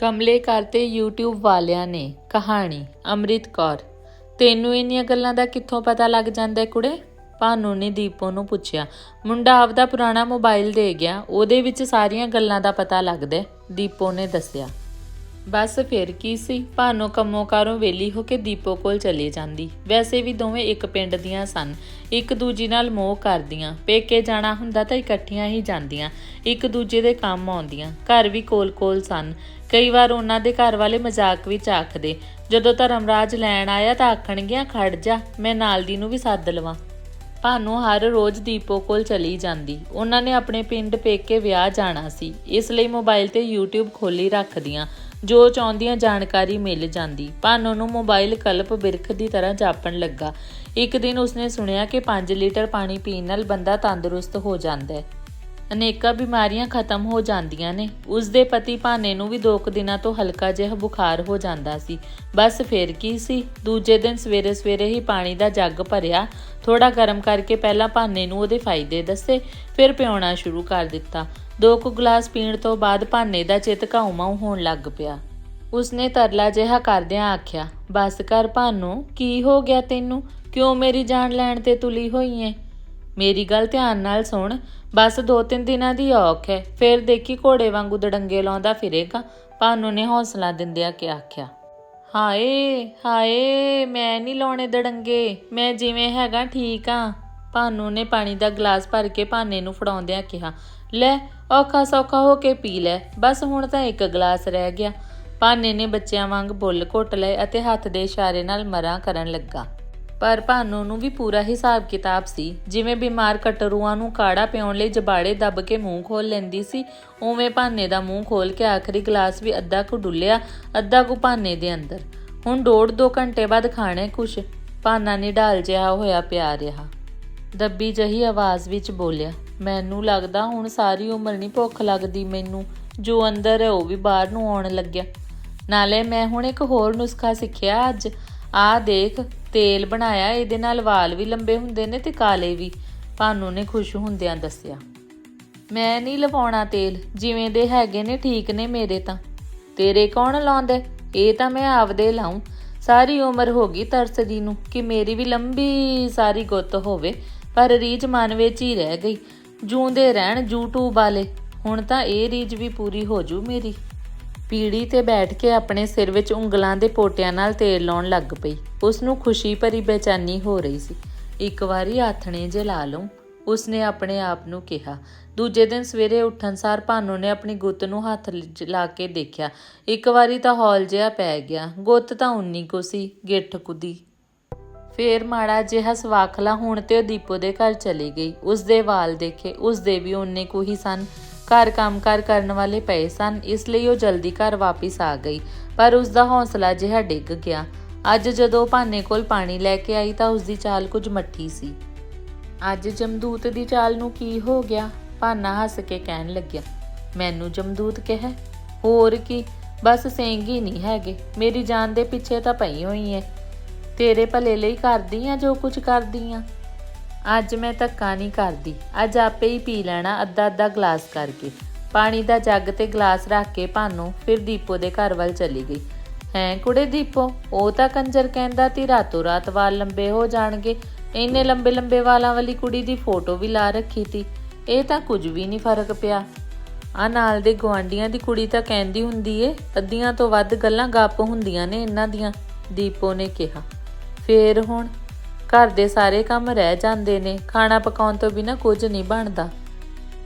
ਕਮਲੇ ਕਰ ਤੇ YouTube ਵਾਲਿਆਂ ਨੇ ਕਹਾਣੀ, ਅੰਮ੍ਰਿਤ ਕੌਰ। ਤੈਨੂੰ ਇੰਨੀਆਂ ਗੱਲਾਂ ਦਾ ਕਿੱਥੋਂ ਪਤਾ ਲੱਗ ਜਾਂਦਾ ਕੁੜੇ? ਭਾਨੂ ਨੇ ਦੀਪੋ ਨੂੰ ਪੁੱਛਿਆ। ਮੁੰਡਾ ਆਪਦਾ ਪੁਰਾਣਾ ਮੋਬਾਈਲ ਦੇ ਗਿਆ, ਉਹਦੇ ਵਿੱਚ ਸਾਰੀਆਂ ਗੱਲਾਂ ਦਾ ਪਤਾ ਲੱਗਦਾ ਦੀਪੋ ਨੇ ਦੱਸਿਆ। ਬਸ ਫਿਰ ਕੀ ਸੀ? ਭਾਨੋ ਕੰਮੋਂ ਕਾਰੋਂ ਵੇਲੀ ਹੋ ਕੇ ਦੀਪੋ ਕੋਲ ਚਲੀ ਜਾਂਦੀ। ਵੈਸੇ ਵੀ ਦੋਵੇਂ ਇੱਕ ਪਿੰਡ ਦੀਆਂ ਸਨ। ਇੱਕ ਦੂਜੀ ਨਾਲ ਮੋਹ ਕਰਦੀਆਂ। ਪੇਕੇ ਜਾਣਾ ਹੁੰਦਾ ਤਾਂ ਇਕੱਠੀਆਂ ਹੀ ਜਾਂਦੀਆਂ। ਇੱਕ ਦੂਜੇ ਦੇ ਕੰਮ ਆਉਂਦੀਆਂ। ਘਰ ਵੀ ਕੋਲ-ਕੋਲ ਸਨ। ਕਈ ਵਾਰ ਉਹਨਾਂ ਦੇ ਘਰ ਵਾਲੇ ਮਜ਼ਾਕ ਵਿੱਚ ਆਖਦੇ, ਜਦੋਂ ਧਰਮਰਾਜ ਲੈਣ ਆਇਆ ਤਾਂ ਆਖਣਗੀਆਂ, ਖੜ ਜਾ, ਮੈਂ ਨਾਲ ਦੀ ਨੂੰ ਵੀ ਸੱਦ ਲਵਾਂ। ਭਾਨੂ ਹਰ ਰੋਜ਼ ਦੀਪੋ ਕੋਲ ਚਲੀ ਜਾਂਦੀ। ਉਹਨਾਂ ਨੇ ਆਪਣੇ ਪਿੰਡ ਪੇਕੇ ਵਿਆਹ ਜਾਣਾ ਸੀ। ਇਸ ਲਈ ਮੋਬਾਈਲ ਤੇ YouTube ਖੋਲੀ ਰੱਖਦੀਆਂ, ਜੋ ਚਾਹੁੰਦੀਆਂ ਜਾਣਕਾਰੀ ਮਿਲ ਜਾਂਦੀ। ਭਾਨੂ ਨੂੰ ਮੋਬਾਈਲ ਕਲਪ ਬਿਰਖ ਦੀ ਤਰ੍ਹਾਂ ਜਾਪਣ ਲੱਗਾ। ਇੱਕ ਦਿਨ ਉਸਨੇ ਸੁਣਿਆ ਕਿ 5 ਲੀਟਰ ਪਾਣੀ ਪੀਣ ਨਾਲ ਬੰਦਾ ਤੰਦਰੁਸਤ ਹੋ ਜਾਂਦਾ ਹੈ। ਅਨੇਕਾਂ ਬਿਮਾਰੀਆਂ ਖਤਮ ਹੋ ਜਾਂਦੀਆਂ ਨੇ। ਉਸ ਦੇ ਪਤੀ ਭਾਨੇ ਨੂੰ ਵੀ ਦੋ ਕੁ ਦਿਨਾਂ ਤੋਂ ਹਲਕਾ ਜਿਹਾ ਬੁਖਾਰ ਹੋ ਜਾਂਦਾ ਸੀ। ਬਸ ਫੇਰ ਕੀ ਸੀ? ਦੂਜੇ ਦਿਨ ਸਵੇਰੇ ਸਵੇਰੇ ਹੀ ਪਾਣੀ ਦਾ ਜੱਗ ਭਰਿਆ। ਥੋੜਾ ਗਰਮ ਕਰਕੇ ਪਹਿਲਾਂ ਭਾਨੇ ਨੂੰ ਉਹਦੇ ਫਾਇਦੇ ਦੱਸੇ, ਫਿਰ ਪਿਉਣਾ ਸ਼ੁਰੂ ਕਰ ਦਿੱਤਾ। ਦੋ ਕੁ ਗਲਾਸ ਪੀਣ ਤੋਂ ਬਾਅਦ ਭਾਨੇ ਦਾ ਚਿੱਤ ਘਾਉ ਹੋਣ ਲੱਗ ਪਿਆ। ਉਸਨੇ ਤਰਲਾ ਜਿਹਾ ਕਰਦਿਆਂ ਆਖਿਆ, ਬਸ ਕਰ ਭਾਨੋ, ਕੀ ਹੋ ਗਿਆ ਤੈਨੂੰ? ਕਿਉਂ ਮੇਰੀ ਜਾਨ ਲੈਣ ਤੇ ਤੁਲੀ ਹੋਈ ਏ? ਮੇਰੀ ਗੱਲ ਧਿਆਨ ਨਾਲ ਸੁਣ। ਬਸ ਦੋ ਤਿੰਨ ਦਿਨਾਂ ਦੀ ਔਖ ਹੈ। ਫਿਰ ਦੇਖੀ ਘੋੜੇ ਵਾਂਗੂ ਦੜੰਗੇ ਲਾਉਂਦਾ ਫਿਰੇਗਾ। ਭਾਨੂ ਨੇ ਹੌਸਲਾ ਦਿੰਦਿਆਂ ਕਿ ਆਖਿਆ, ਹਾਏ ਹਾਏ, ਮੈਂ ਨਹੀਂ ਲਾਉਣੇ ਦੜੰਗੇ। ਮੈਂ ਜਿਵੇਂ ਹੈਗਾ ਠੀਕ ਆ। ਭਾਨੂ ਨੇ ਪਾਣੀ ਦਾ ਗਲਾਸ ਭਰ ਕੇ ਭਾਨੇ ਨੂੰ ਫੜਾਉਂਦਿਆਂ ਕਿਹਾ, ਲੈ, ਔਖਾ ਸੌਖਾ ਹੋ ਕੇ ਪੀ ਲੈ। ਬਸ ਹੁਣ ਤਾਂ ਇੱਕ ਗਲਾਸ ਰਹਿ ਗਿਆ। ਭਾਨੇ ਨੇ ਬੱਚਿਆਂ ਵਾਂਗ ਬੁੱਲ ਘੁੱਟ ਲਏ ਅਤੇ ਹੱਥ ਦੇ ਇਸ਼ਾਰੇ ਨਾਲ ਮਰਾਂ ਕਰਨ ਲੱਗਾ। ਪਰ ਭਾਨੋ ਨੂੰ ਵੀ ਪੂਰਾ ਹਿਸਾਬ ਕਿਤਾਬ ਸੀ। ਜਿਵੇਂ ਬਿਮਾਰ ਕਟਰੂਆਂ ਨੂੰ ਕਾੜਾ ਪਿਉਣ ਲਈ ਜਬਾੜੇ ਦੱਬ ਕੇ ਮੂੰਹ ਖੋਲ ਲੈਂਦੀ ਸੀ, ਉਵੇਂ ਭਾਨੇ ਦਾ ਮੂੰਹ ਖੋਲ ਕੇ ਆਖਰੀ ਗਲਾਸ ਵੀ ਅੱਧਾ ਕੁ ਡੁੱਲਿਆ, ਅੱਧਾ ਕੁ ਭਾਨੇ ਦੇ ਅੰਦਰ। ਹੁਣ ਡੋੜ ਦੋ ਘੰਟੇ ਬਾਅਦ ਖਾਣੇ ਕੁਛ, ਭਾਨਾ ਨੇ ਢਾਲ ਜਿਹਾ ਹੋਇਆ ਪਿਆ ਰਿਹਾ। ਦੱਬੀ ਜਹੀ ਆਵਾਜ਼ ਵਿੱਚ ਬੋਲਿਆ, ਮੈਨੂੰ ਲੱਗਦਾ ਹੁਣ ਸਾਰੀ ਉਮਰ ਨਹੀਂ ਭੁੱਖ ਲੱਗਦੀ ਮੈਨੂੰ, ਜੋ ਅੰਦਰ ਹੈ ਉਹ ਵੀ ਬਾਹਰ ਨੂੰ ਆਉਣ ਲੱਗਿਆ। ਨਾਲੇ ਮੈਂ ਹੁਣ ਇੱਕ ਹੋਰ ਨੁਸਖਾ ਸਿੱਖਿਆ ਅੱਜ ਆ ਦੇਖ, ਤੇਲ ਬਣਾਇਆ, ਇਹਦੇ ਨਾਲ ਵਾਲ ਵੀ ਲੰਬੇ ਹੁੰਦੇ ਨੇ ਤੇ ਕਾਲੇ ਵੀ। ਭਾਨੂ ਨੇ ਖੁਸ਼ ਹੁੰਦਿਆਂ ਦੱਸਿਆ। ਮੈਂ ਨਹੀਂ ਲਵਾਉਣਾ ਤੇਲ, ਜਿਵੇਂ ਦੇ ਹੈਗੇ ਨੇ, ਠੀਕ ਨੇ ਮੇਰੇ ਤਾਂ। ਤੇਰੇ ਕੌਣ ਲਾਉਂਦੇ ਇਹ ਤਾਂ ਮੈਂ ਆਪਦੇ ਲਾਉਂ। ਸਾਰੀ ਉਮਰ ਹੋ ਗਈ ਤਰਸਦੀ ਨੂੰ ਕਿ ਮੇਰੀ ਵੀ ਲੰਬੀ ਸਾਰੀ ਗੁੱਤ ਹੋਵੇ, ਪਰ ਰੀਝ ਮਨ ਵਿੱਚ ਹੀ ਰਹਿ ਗਈ। ਜੂੰਦੇ ਰਹਿਣ YouTube ਵਾਲੇ। ਹੁਣ ਤਾਂ ਇਹ ਰੀਝ ਵੀ ਪੂਰੀ ਹੋ ਜੂ ਮੇਰੀ। ਪੀੜੀ ਤੇ ਬੈਠ ਕੇ ਆਪਣੇ ਸਿਰ ਵਿੱਚ ਉਂਗਲਾਂ ਦੇ ਪੋਟਿਆਂ ਨਾਲ ਤੇਲ ਲਾਉਣ ਲੱਗ ਪਈ। ਉਸ ਨੂੰ ਖੁਸ਼ੀ ਭਰੀ ਬੇਚੈਨੀ ਹੋ ਰਹੀ ਸੀ। ਇੱਕ ਵਾਰੀ ਆਥਣੇ ਜਲਾ ਲਊਂ, ਉਸਨੇ ਆਪਣੇ ਆਪ ਨੂੰ ਕਿਹਾ। ਦੂਜੇ ਦਿਨ ਸਵੇਰੇ ਉੱਠਣ ਸਾਰ ਭਾਨੋ ਨੇ ਆਪਣੀ ਗੁੱਤ ਨੂੰ ਹੱਥ ਲਾ ਕੇ ਦੇਖਿਆ। ਇੱਕ ਵਾਰੀ ਤਾਂ ਹੌਲ ਜਿਹਾ ਪੈ ਗਿਆ। ਗੁੱਤ ਤਾਂ ਉਨੀ ਕੁ ਸੀ, ਗਿੱਠ ਕੁਦੀ। ਫੇਰ ਮਾੜਾ ਜਿਹਾ ਸਵਾਖਲਾ ਹੋਣ ਤੇ ਉਹ ਦੀਪੋ ਦੇ ਘਰ ਚਲੀ ਗਈ। ਉਸ ਦੇ ਵਾਲ ਦੇਖੇ ਉਸ ਦੇ ਵੀ ਓਨੇ ਕੁ ਹੀ ਸਨ। ਘਰ ਕੰਮਕਾਰ ਕਰਨ ਵਾਲੇ ਪਏ ਸਨ, ਇਸ ਲਈ ਉਹ ਜਲਦੀ ਘਰ ਵਾਪਿਸ ਆ ਗਈ। ਪਰ ਉਸ ਦਾ ਹੌਸਲਾ ਜਿਹਾ ਡਿੱਗ ਗਿਆ। ਅੱਜ ਜਦੋਂ ਭਾਨੇ ਕੋਲ ਪਾਣੀ ਲੈ ਕੇ ਆਈ ਤਾਂ ਉਸ ਦੀ ਚਾਲ ਕੁਝ ਮੱਠੀ ਸੀ। ਅੱਜ ਜਮਦੂਤ ਦੀ ਚਾਲ ਨੂੰ ਕੀ ਹੋ ਗਿਆ? ਭਾਨਾ ਹੱਸ ਕੇ ਕਹਿਣ ਲੱਗਿਆ, ਮੈਨੂੰ ਜਮਦੂਤ ਕਹੇ। ਹੋਰ ਕੀ? ਬਸ ਸੇਂਗੀ ਨਹੀਂ ਹੈਗੇ। ਮੇਰੀ ਜਾਨ ਦੇ ਪਿੱਛੇ ਤਾਂ ਪਈ ਹੋਈ ਐ। ਤੇਰੇ ਭਲੇ ਲਈ ਕਰਦੀ ਆ ਜੋ ਕੁਝ ਕਰਦੀ ਆ? ਅੱਜ ਮੈਂ ਧੱਕਾ ਨਹੀਂ ਕਰਦੀ। ਅੱਜ ਆਪੇ ਹੀ ਪੀ ਲੈਣਾ ਅੱਧਾ ਅੱਧਾ ਗਲਾਸ ਕਰਕੇ। ਪਾਣੀ ਦਾ ਜੱਗ ਤੇ ਗਲਾਸ ਰੱਖ ਕੇ ਭਾਨੋ ਫਿਰ ਦੀਪੋ ਦੇ ਘਰ ਵੱਲ ਚਲੀ ਗਈ। ਹੈਂ ਕੁੜੇ ਦੀਪੋ, ਉਹ ਤਾਂ ਕੰਜਰ ਕਹਿੰਦਾ ਤੀ ਰਾਤੋਂ ਰਾਤ ਵਾਲ ਲੰਬੇ ਹੋ ਜਾਣਗੇ। ਇੰਨੇ ਲੰਬੇ ਲੰਬੇ ਵਾਲਾਂ ਵਾਲੀ ਕੁੜੀ ਦੀ ਫੋਟੋ ਵੀ ਲਾ ਰੱਖੀ ਤੀ। ਇਹ ਤਾਂ ਕੁਝ ਵੀ ਨਹੀਂ ਫ਼ਰਕ ਪਿਆ। ਆ ਨਾਲ ਦੇ ਗਵਾਂਡੀਆਂ ਦੀ ਕੁੜੀ ਤਾਂ ਕਹਿੰਦੀ ਹੁੰਦੀ ਏ, ਅੱਧੀਆਂ ਤੋਂ ਵੱਧ ਗੱਲਾਂ ਗੱਪ ਹੁੰਦੀਆਂ ਨੇ ਇਹਨਾਂ ਦੀਆਂ, ਦੀਪੋ ਨੇ ਕਿਹਾ। ਫੇਰ ਹੁਣ ਘਰ ਦੇ ਸਾਰੇ ਕੰਮ ਰਹਿ ਜਾਂਦੇ ਨੇ, ਖਾਣਾ ਪਕਾਉਣ ਤੋਂ ਬਿਨਾ ਕੁਝ ਨਹੀਂ ਬਣਦਾ।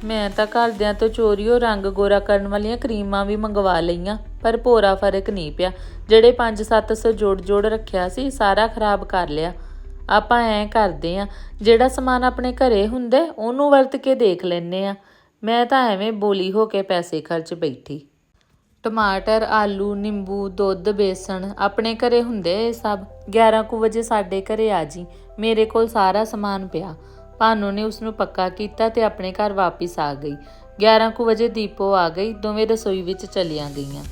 ਮੈਂ ਤਾਂ ਘਰਦਿਆਂ ਤੋਂ ਚੋਰੀਓ ਰੰਗ ਗੋਰਾ ਕਰਨ ਵਾਲੀਆਂ ਕਰੀਮਾਂ ਵੀ ਮੰਗਵਾ ਲਈਆਂ, ਪਰ ਭੋਰਾ ਫ਼ਰਕ ਨਹੀਂ ਪਿਆ। ਜਿਹੜੇ 5-700 ਜੋੜ ਜੋੜ ਰੱਖਿਆ ਸੀ, ਸਾਰਾ ਖਰਾਬ ਕਰ ਲਿਆ। ਆਪਾਂ ਐਂ ਕਰਦੇ ਆ, ਜਿਹੜਾ ਸਮਾਨ ਆਪਣੇ ਘਰੇ ਹੁੰਦਾ, ਉਹਨੂੰ ਵਰਤ ਕੇ ਦੇਖ ਲੈਨੇ ਆ। ਮੈਂ ਤਾਂ ਐਵੇਂ ਬੋਲੀ ਹੋ ਕੇ ਪੈਸੇ ਖਰਚ ਬੈਠੀ। ਟਮਾਟਰ, ਆਲੂ, ਨਿੰਬੂ, ਦੁੱਧ, ਬੇਸਣ ਆਪਣੇ ਘਰੇ ਹੁੰਦੇ ਇਹ ਸਭ। 11 ਕੁ ਵਜੇ ਸਾਡੇ ਘਰੇ ਆ ਜੀ। ਮੇਰੇ ਕੋਲ ਸਾਰਾ ਸਮਾਨ ਪਿਆ। ਭਾਨੋ ਨੇ ਉਸ ਨੂੰ ਪੱਕਾ ਕੀਤਾ ਤੇ ਆਪਣੇ ਘਰ ਵਾਪਿਸ ਆ ਗਈ। 11 ਕੁ ਵਜੇ ਦੀਪੋ ਆ ਗਈ। ਦੋਵੇਂ ਰਸੋਈ ਵਿੱਚ ਚਲੀਆਂ ਗਈਆਂ।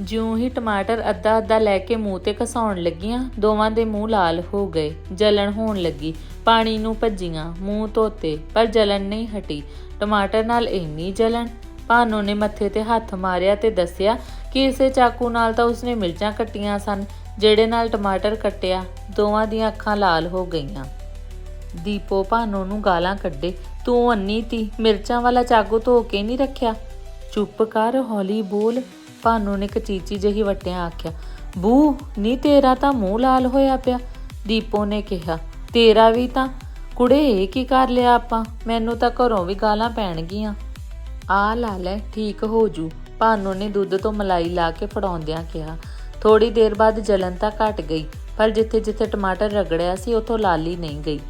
ਜਿਉਂ ਹੀ ਟਮਾਟਰ ਅੱਧਾ ਅੱਧਾ ਲੈ ਕੇ ਮੂੰਹ ਤੇ ਘਸਾਉਣ ਲੱਗੀਆਂ, ਦੋਵਾਂ ਦੇ ਮੂੰਹ ਲਾਲ ਹੋ ਗਏ। ਜਲਣ ਹੋਣ ਲੱਗੀ। ਪਾਣੀ ਨੂੰ ਭੱਜੀਆਂ, ਮੂੰਹ ਧੋਤੇ, ਪਰ ਜਲਣ ਨਹੀਂ ਹਟੀ। ਟਮਾਟਰ ਨਾਲ ਇੰਨੀ ਜਲਣ ਭਾਨੋ ਨੇ ਮੱਥੇ ਤੇ ਹੱਥ ਮਾਰਿਆ ਤੇ ਦੱਸਿਆ ਕਿ ਇਸੇ ਚਾਕੂ ਨਾਲ ਤਾਂ ਉਸਨੇ ਮਿਰਚਾਂ ਕੱਟੀਆਂ ਸਨ, ਜਿਹੜੇ ਨਾਲ ਟਮਾਟਰ ਕੱਟਿਆ, ਦੋਵਾਂ ਦੀਆਂ ਅੱਖਾਂ ਲਾਲ ਹੋ ਗਈਆਂ। ਦੀਪੋ ਭਾਨੋ ਨੂੰ ਗਾਲਾਂ ਕੱਢੇ, ਤੂੰ ਅੰਨੀ ਤੀ, ਮਿਰਚਾਂ ਵਾਲਾ ਚਾਕੂ ਧੋ ਕੇ ਨਹੀਂ ਰੱਖਿਆ? ਚੁੱਪ ਕਰ, ਹੌਲੀ ਬੋਲ, ਭਾਨੋ ਨੇ ਕਚੀਚੀ ਜਿਹੀ ਵਟਿਆ ਆਖਿਆ। ਬੂ, ਨਹੀਂ ਤੇਰਾ ਤਾਂ ਮੂੰਹ ਲਾਲ ਹੋਇਆ ਪਿਆ, ਦੀਪੋ ਨੇ ਕਿਹਾ। ਤੇਰਾ ਵੀ ਤਾਂ, ਕੁੜੇ, ਇਹ ਕੀ ਕਰ ਲਿਆ ਆਪਾਂ? ਮੈਨੂੰ ਤਾਂ ਘਰੋਂ ਵੀ ਗਾਲਾਂ ਪੈਣਗੀਆਂ। ਆ ਲਾ ਲੈ, ਠੀਕ ਹੋ ਜੂ। ਭਾਨੋ ਨੇ ਦੁੱਧ ਤੋਂ ਮਲਾਈ ਲਾ ਕੇ ਫੜਾਉਂਦਿਆਂ ਕਿਹਾ ਥੋੜੀ ਦੇਰ ਬਾਅਦ ਜਲਨ ਤਾਂ ਘਟ ਗਈ, ਪਰ ਜਿੱਥੇ ਜਿੱਥੇ ਟਮਾਟਰ ਰਗੜਿਆ ਸੀ, ਉਥੋਂ ਲਾਲੀ ਨਹੀਂ ਗਈ।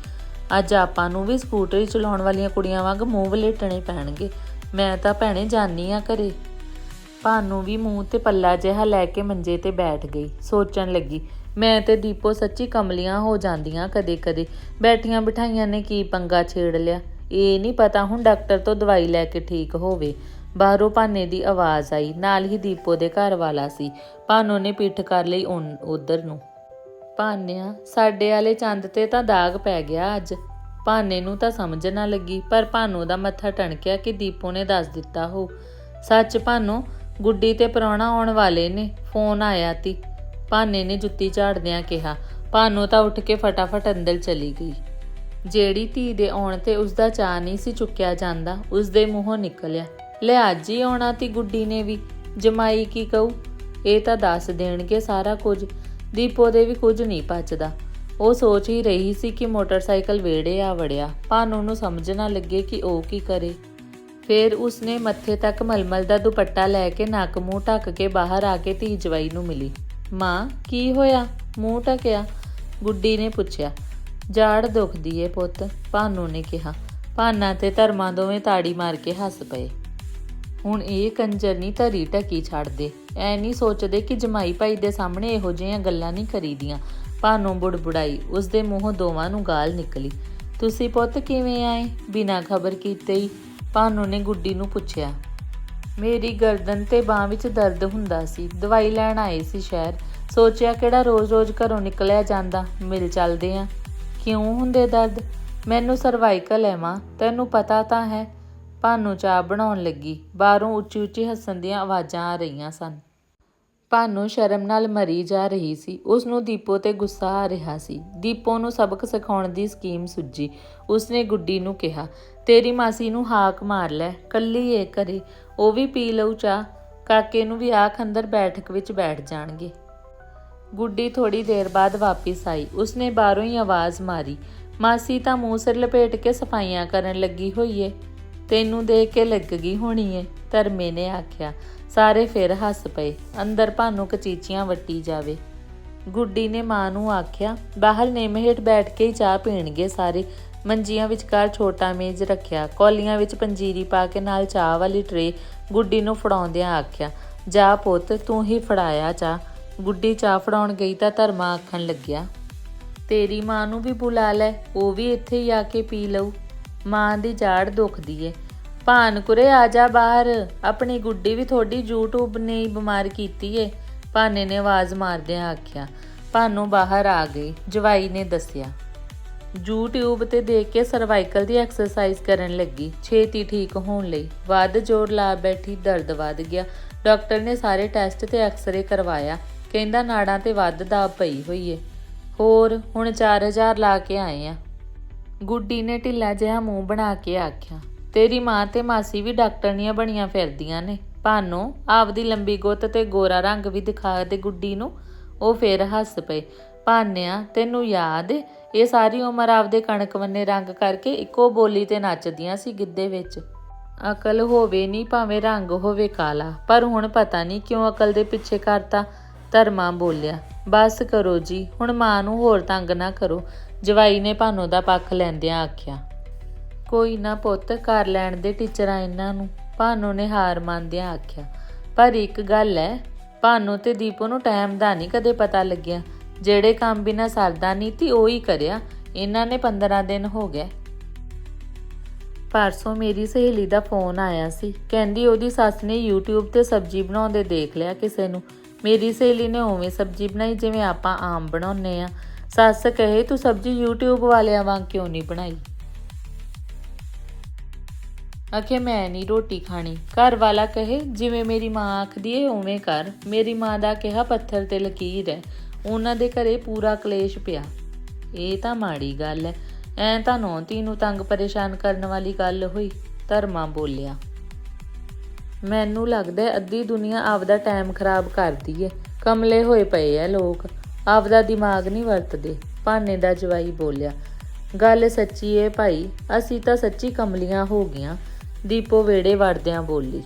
ਅੱਜ ਆਪਾਂ ਨੂੰ ਵੀ ਸਕੂਟਰੀ ਚਲਾਉਣ ਵਾਲੀਆਂ ਕੁੜੀਆਂ ਵਾਂਗ ਮੂੰਹ ਵਲੇਟਣੇ ਪੈਣਗੇ। ਮੈਂ ਤਾਂ ਭੈਣੇ ਜਾਨੀ ਆ ਘਰੇ। ਭਾਨੂ ਵੀ ਮੂੰਹ ਤੇ ਪੱਲਾ ਜਿਹਾ ਲੈ ਕੇ ਮੰਜੇ ਤੇ ਬੈਠ ਗਈ। ਸੋਚਣ ਲੱਗੀ, ਮੈਂ ਤੇ ਦੀਪੋ ਸੱਚੀ ਕਮਲੀਆਂ ਹੋ ਜਾਂਦੀਆਂ ਕਦੇ-ਕਦੇ। ਬੈਠੀਆਂ ਬਿਠਾਈਆਂ ਨੇ ਕੀ ਪੰਗਾ ਛੇੜ ਲਿਆ? ਇਹ ਨਹੀਂ ਪਤਾ ਹੁਣ ਡਾਕਟਰ ਤੋਂ ਦਵਾਈ ਲੈ ਕੇ ਠੀਕ ਹੋਵੇ। ਬਾਹਰੋਂ ਭਾਨੇ ਦੀ ਆਵਾਜ਼ ਆਈ, ਨਾਲ ਹੀ ਦੀਪੋ ਦੇ ਘਰ ਵਾਲਾ ਸੀ। ਭਾਨੋ ਨੇ ਪਿੱਠ ਕਰ ਲਈ ਉਧਰ ਨੂੰ। ਭਾਨਿਆ, ਸਾਡੇ ਵਾਲੇ ਚੰਦ ਤੇ ਤਾਂ ਦਾਗ ਪੈ ਗਿਆ ਅੱਜ। ਭਾਨੇ ਨੂੰ ਤਾਂ ਸਮਝ ਨਾ ਲੱਗੀ, ਪਰ ਭਾਨੋ ਦਾ ਮੱਥਾ ਟਣਕਿਆ ਕਿ ਦੀਪੋ ਨੇ ਦੱਸ ਦਿੱਤਾ ਹੋ। ਸੱਚ ਭਾਨੋ, ਗੁੱਡੀ ਤੇ ਪ੍ਰਾਹੁਣਾ ਆਉਣ ਵਾਲੇ ਨੇ, ਫੋਨ ਆਇਆ ਤੀ। ਭਾਨੇ ਨੇ ਜੁੱਤੀ ਝਾੜਦਿਆਂ ਕਿਹਾ। ਭਾਨੋ ਤਾਂ ਉੱਠ ਕੇ ਫਟਾਫਟ ਅੰਦਰ ਚਲੀ ਗਈ। ਜਿਹੜੀ ਧੀ ਦੇ ਆਉਣ ਤੇ ਉਸ ਦਾ ਚਾਹ ਨਹੀਂ ਸੀ ਚੁੱਕਿਆ ਜਾਂਦਾ ਉਸ ਦੇ ਮੂੰਹੋਂ ਨਿਕਲਿਆ। ਲੈ ਅੱਜ ਹੀ ਆਉਣਾ ਤੀ ਗੁੱਡੀ ਨੇ ਵੀ, ਜਮਾਈ ਕੀ ਕਹੂ? ਇਹ ਤਾਂ ਦੱਸ ਦੇਣਗੇ ਸਾਰਾ ਕੁਝ। ਦੀਪੋ ਦੇ ਵੀ ਕੁਝ ਨਹੀਂ ਪਚਦਾ। ਉਹ ਸੋਚ ਹੀ ਰਹੀ ਸੀ ਕਿ ਮੋਟਰਸਾਈਕਲ ਵੇੜੇ ਆ ਵੜਿਆ। ਭਾਨੂ ਨੂੰ ਸਮਝ ਨਾ ਲੱਗੇ ਕਿ ਉਹ ਕੀ ਕਰੇ। ਫਿਰ ਉਸਨੇ ਮੱਥੇ ਤੱਕ ਮਲਮਲ ਦਾ ਦੁਪੱਟਾ ਲੈ ਕੇ ਨੱਕ ਮੂੰਹ ਢੱਕ ਕੇ ਬਾਹਰ ਆ ਕੇ ਧੀ ਜਵਾਈ ਨੂੰ ਮਿਲੀ। ਮਾਂ, ਕੀ ਹੋਇਆ? ਮੂੰਹ ਢਕਿਆ? ਗੁੱਡੀ ਨੇ ਪੁੱਛਿਆ। ਜਾੜ ਦੁਖਦੀ ਏ ਪੁੱਤ, ਭਾਨੂ ਨੇ ਕਿਹਾ। ਭਾਨਾ ਤੇ ਧਰਮਾਂ ਦੋਵੇਂ ਤਾੜੀ ਮਾਰ ਕੇ ਹੱਸ ਪਏ। ਹੁਣ ਇਹ ਕੰਜਰ ਨਹੀਂ ਧਰੀ ਢਕੀ ਛੱਡਦੇ। ਐ ਨਹੀਂ ਸੋਚਦੇ ਕਿ ਜਮਾਈ ਭਾਈ ਦੇ ਸਾਹਮਣੇ ਇਹੋ ਜਿਹੀਆਂ ਗੱਲਾਂ ਨਹੀਂ ਕਰੀਦੀਆਂ। ਭਾਨੋ ਬੁੜਬੁੜਾਈ ਉਸ ਦੇ ਮੂੰਹੋਂ ਦੋਵਾਂ ਨੂੰ ਗਾਲ ਨਿਕਲੀ। ਤੁਸੀਂ ਪੁੱਤ ਕਿਵੇਂ ਆਏ? ਬਿਨਾਂ ਖਬਰ ਕੀਤੇ ਹੀ ਭਾਨੋ ਨੇ ਗੁੱਡੀ ਨੂੰ ਪੁੱਛਿਆ। ਮੇਰੀ ਗਰਦਨ ਤੇ ਬਾਹ ਵਿੱਚ ਦਰਦ ਹੁੰਦਾ ਸੀ। ਦਵਾਈ ਲੈਣ ਆਏ ਸੀ ਸ਼ਹਿਰ। ਸੋਚਿਆ ਕਿਹੜਾ ਰੋਜ਼-ਰੋਜ਼ ਘਰੋਂ ਨਿਕਲਿਆ ਜਾਂਦਾ। ਮਿਲ ਚੱਲਦੇ ਆ। ਕਿਉਂ ਹੁੰਦੇ ਦਰਦ? ਮੈਨੂੰ ਸਰਵਾਈਕਲ ਹੈ ਮਾਂ ਤੈਨੂੰ ਪਤਾ ਤਾਂ ਹੈ। ਭਾਨੂ ਚਾਹ ਬਣਾਉਣ ਲੱਗੀ। ਬਾਹਰੋਂ ਉੱਚੀ-ਉੱਚੀ ਹੱਸਣ ਦੀਆਂ ਆਵਾਜ਼ਾਂ ਆ ਰਹੀਆਂ ਸਨ। ਭਾਨੂ ਸ਼ਰਮ ਨਾਲ ਮਰੀ ਜਾ ਰਹੀ ਸੀ। ਉਸ ਨੂੰ ਦੀਪੋ ਤੇ ਗੁੱਸਾ ਆ ਰਿਹਾ ਸੀ। ਦੀਪੋ ਨੂੰ ਸਬਕ ਸਿਖਾਉਣ ਦੀ ਸਕੀਮ ਸੁੱਜੀ। ਉਸਨੇ ਗੁੱਡੀ ਨੂੰ ਕਿਹਾ, ਤੇਰੀ ਮਾਸੀ ਨੂੰ ਹਾਕ ਮਾਰ ਲੈ, ਕੱਲੀ ਏ ਕਰੇ ਉਹ ਵੀ ਪੀ ਲਊ ਚਾਹ। ਕਾਕੇ ਨੂੰ ਵੀ ਆਖ ਅੰਦਰ ਬੈਠਕ ਵਿੱਚ ਬੈਠ ਜਾਣਗੇ। ਗੁੱਡੀ ਥੋੜੀ ਦੇਰ ਬਾਅਦ ਵਾਪਸ ਆਈ। ਉਸਨੇ ਬਾਹਰੋਂ ਹੀ ਆਵਾਜ਼ ਮਾਰੀ, ਮਾਸੀ, ਤਾਂ ਮੂੰਹ ਸਿਰ ਲਪੇਟ ਕੇ ਸਫਾਈਆਂ ਕਰਨ ਲੱਗੀ ਹੋਈ ਏ। ਤੈਨੂੰ ਦੇਖ ਕੇ ਲੱਗ ਗਈ ਹੋਣੀ ਏ। ਧਰਮੇ ਨੇ ਆਖਿਆ। ਸਾਰੇ ਫਿਰ ਹੱਸ ਪਏ। ਅੰਦਰ ਭਾਨੂ ਕਚੀਚੀਆਂ ਵੱਟੀ ਜਾਵੇ। ਗੁੱਡੀ ਨੇ ਮਾਂ ਨੂੰ ਆਖਿਆ, ਬਾਹਰ ਨੇਮ ਹੇਠ ਬੈਠ ਕੇ ਹੀ ਚਾਹ ਪੀਣਗੇ ਸਾਰੇ। ਮੰਜੀਆਂ ਵਿਚਕਾਰ ਛੋਟਾ ਮੇਜ਼ ਰੱਖਿਆ। ਕੌਲੀਆਂ ਵਿੱਚ ਪੰਜੀਰੀ ਪਾ ਕੇ ਨਾਲ ਚਾਹ ਵਾਲੀ ਟਰੇ ਗੁੱਡੀ ਨੂੰ ਫੜਾਉਂਦਿਆਂ ਆਖਿਆ, ਜਾ ਪੁੱਤ, ਤੂੰ ਹੀ ਫੜਾਇਆ ਚਾਹ। ਗੁੱਡੀ ਚਾਹ ਫੜਾਉਣ ਗਈ ਤਾਂ ਧਰਮਾ ਆਖਣ ਲੱਗਿਆ, ਤੇਰੀ ਮਾਂ ਨੂੰ ਵੀ ਬੁਲਾ ਲੈ, ਉਹ ਵੀ ਇੱਥੇ ਹੀ ਆ ਕੇ ਪੀ ਲਊ। ਮਾਂ ਦੀ ਜਾੜ ਦੁਖਦੀ ਏ। ਭਾਨਕੁਰੇ ਆ ਜਾ ਬਾਹਰ, ਆਪਣੀ ਗੁੱਡੀ ਵੀ ਥੋੜੀ YouTube ਨੇ ਹੀ ਬਿਮਾਰ ਕੀਤੀ ਏ। ਭਾਨੇ ਨੇ ਆਵਾਜ਼ ਮਾਰਦਿਆਂ ਆਖਿਆ, ਭਾਨੂ ਬਾਹਰ ਆ ਗਈ, ਜਵਾਈ ਨੇ ਦੱਸਿਆ। YouTube ਤੇ ਦੇਖ ਕੇ ਸਰਵਾਈਕਲ ਦੀ ਐਕਸਰਸਾਈਜ਼ ਕਰਨ ਲੱਗੀ, ਛੇਤੀ ਠੀਕ ਹੋਣ ਲਈ। ਵੱਧ ਜ਼ੋਰ ਲਾ ਬੈਠੀ ਦਰਦ ਵੱਧ ਗਿਆ। ਡਾਕਟਰ ਨੇ ਸਾਰੇ ਟੈਸਟ ਤੇ ਐਕਸ-ਰੇ ਕਰਵਾਇਆ। ਕਹਿੰਦਾ ਨਾੜਾਂ ਤੇ ਵੱਧ ਦਾਬ ਪਈ ਹੋਈ ਏ। ਹੋਰ, ਹੁਣ 4000 ਲਾ ਕੇ ਆਏ ਆ। ਗੁੱਡੀ ਨੇ ਢਿੱਲਾ ਜਿਹਾ ਮੂੰਹ ਬਣਾ ਕੇ ਆਖਿਆ, ਤੇਰੀ ਮਾਂ ਤੇ ਮਾਸੀ ਵੀ ਡਾਕਟਰਨੀਆਂ ਬਣੀਆਂ ਫਿਰਦੀਆਂ ਨੇ। ਭਾਨੋ, ਆਪਦੀ ਲੰਬੀ ਗੁੱਤ ਤੇ ਗੋਰਾ ਰੰਗ ਵੀ ਦਿਖਾ ਦੇ ਗੁੱਡੀ ਨੂੰ। ਉਹ ਫੇਰ ਹੱਸ ਪਏ। ਭਾਨਿਆ, ਤੈਨੂੰ ਯਾਦ ਏ? ਇਹ ਸਾਰੀ ਉਮਰ ਆਪਦੇ ਕਣਕ ਵੰਨੇ ਰੰਗ ਕਰਕੇ ਇੱਕੋ ਬੋਲੀ ਤੇ ਨੱਚਦੀਆਂ ਸੀ ਗਿੱਧੇ ਵਿੱਚ। ਅਕਲ ਹੋਵੇ ਨਹੀਂ ਭਾਵੇਂ ਰੰਗ ਹੋਵੇ ਕਾਲਾ, ਪਰ ਹੁਣ ਪਤਾ ਨਹੀਂ ਕਿਉਂ ਅਕਲ ਦੇ ਪਿੱਛੇ ਕਰਤਾ। ਧਰਮਾ ਬੋਲਿਆ, ਬਸ ਕਰੋ ਜੀ, ਹੁਣ ਮਾਂ ਨੂੰ ਹੋਰ ਤੰਗ ਨਾ ਕਰੋ। ਜਵਾਈ ਨੇ ਭਾਨੋ ਦਾ ਪੱਖ ਲੈਂਦਿਆਂ ਆਖਿਆ, ਕੋਈ ਨਾ ਪੁੱਤ, ਕਰ ਲੈਣ ਦੇ ਟੀਚਰਾਂ ਇਹਨਾਂ ਨੂੰ। ਭਾਨੋ ਨੇ ਹਾਰ ਮੰਨਦਿਆਂ ਆਖਿਆ, ਪਰ ਇੱਕ ਗੱਲ ਹੈ ਭਾਨੋ ਤੇ ਦੀਪੋ ਨੂੰ ਟਾਈਮ ਦਾ ਨਹੀਂ ਕਦੇ ਪਤਾ ਲੱਗਿਆ। ਜਿਹੜੇ ਕੰਮ ਬਿਨਾ ਸਰਦਾ ਨਹੀਂ ਤੀ, ਉਹ ਹੀ ਕਰਿਆ। ਇਹਨਾਂ ਨੇ 15 ਦਿਨ ਹੋ ਗਏ। ਪਰਸੋਂ ਮੇਰੀ ਸਹੇਲੀ ਦਾ ਫੋਨ ਆਇਆ ਸੀ। ਕਹਿੰਦੀ ਉਹਦੀ ਸੱਸ ਨੇ YouTube ਤੇ ਸਬਜ਼ੀ ਬਣਾਉਂਦੇ ਦੇਖ ਲਿਆ ਕਿਸੇ ਨੂੰ। ਮੇਰੀ ਸਹੇਲੀ ਨੇ ਉਵੇਂ ਸਬਜ਼ੀ ਬਣਾਈ, ਜਿਵੇਂ ਆਪਾਂ ਆਮ ਬਣਾਉਂਦੇ ਆ ਸੱਸ ਕਹੇ, ਤੂੰ ਸਬਜ਼ੀ YouTube ਵਾਲਿਆਂ ਵਾਂਗ ਕਿਉਂ ਨਹੀਂ ਬਣਾਈ? ਆਖੇ, ਮੈਂ ਨਹੀਂ ਰੋਟੀ ਖਾਣੀ। ਘਰ ਵਾਲਾ ਕਹੇ, ਜਿਵੇਂ ਮੇਰੀ ਮਾਂ ਆਖਦੀ ਏ, ਉਵੇਂ ਕਰ। ਮੇਰੀ ਮਾਂ ਦਾ ਕਿਹਾ, ਪੱਥਰ ਤੇ ਲਕੀਰ ਹੈ ਉਹਨਾਂ ਦੇ ਘਰੇ ਪੂਰਾ ਕਲੇਸ਼ ਪਿਆ। ਇਹ ਤਾਂ ਮਾੜੀ ਗੱਲ ਹੈ ਐ ਤਾਂ ਨੌਂਤੀ ਨੂੰ ਤੰਗ ਪਰੇਸ਼ਾਨ ਕਰਨ ਵਾਲੀ ਗੱਲ ਹੋਈ। ਧਰਮਾ ਬੋਲਿਆ। ਮੈਨੂੰ ਲੱਗਦਾ ਅੱਧੀ ਦੁਨੀਆ ਆਪਦਾ ਟਾਈਮ ਖਰਾਬ ਕਰਦੀ ਏ ਕਮਲੇ ਹੋਏ ਪਏ ਐ ਲੋਕ। ਆਪਦਾ ਦਿਮਾਗ ਨਹੀਂ ਵਰਤਦੇ। ਭਾਨੇ ਦਾ ਜਵਾਈ ਬੋਲਿਆ, ਗੱਲ ਸੱਚੀ ਏ ਭਾਈ, ਅਸੀਂ ਤਾਂ ਸੱਚੀ ਕਮਲੀਆਂ ਹੋ ਗਈਆਂ। ਦੀਪੋ ਵੇੜੇ ਵੜਦਿਆਂ ਬੋਲੀ